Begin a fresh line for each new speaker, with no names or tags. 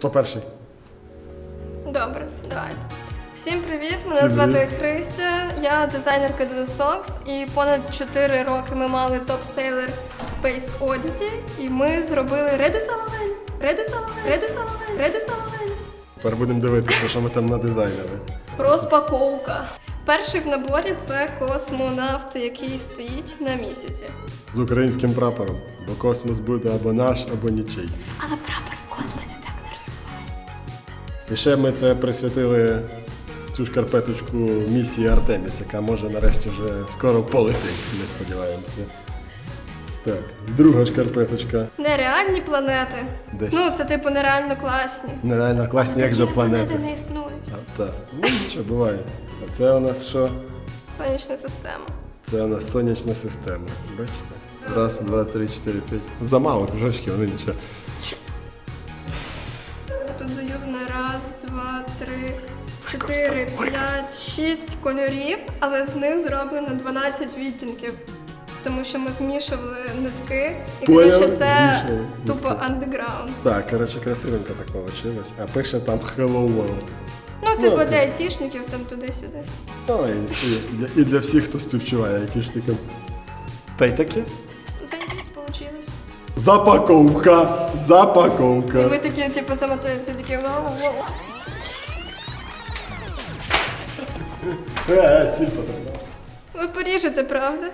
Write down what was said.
Хто перший?
Добре, давайте. Всім привіт! Мене
Всім
звати
привіт.
Христя. Я дизайнерка Dodo Socks і понад 4 роки ми мали топ-сейлер Space Oddity і ми зробили редизайн, редизайн, редизайн, редизайн.
Тепер будемо дивитися, що ми там надизайнили.
Розпаковка. Перший в наборі це космонавт, який стоїть на місяці.
З українським прапором. Бо космос буде або наш, або нічий.
Але прапор в космосі.
І ще ми це присвятили цю шкарпеточку місії Артеміс, яка може нарешті вже скоро полетить, ми сподіваємося. Так, друга шкарпеточка.
Нереальні планети.
Десь.
Ну, це типу нереально класні.
Нереально класні, як
Такі
же планети.
не існують.
А, так. Ну нічого, буває. А це у нас що?
Сонячна система.
Це у нас сонячна система. Бачите? Раз, два, три, чотири, п'ять. Замало кружочки, вони нічого.
Заюзано раз, два, три, чотири, п'ять, шість кольорів, але з них зроблено 12 відтінків. Тому що ми змішували нитки, і
Поняли?
коротше це
Змішували
тупо андеграунд.
Так, коротше, красивенько так вийшло. А пише там Hello World.
Ну, типу,
окей.
для айтішників там туди-сюди.
Ну, і, і, для- і для всіх, хто співчуває айтішникам. Та й таке.
Заєбісь вийшло.
Запаковка!
І
Запаковка!
ми такі, типу, замотуємося, такі вау-вау.
Е, сіль потрапила.
Ви поріжете, правда?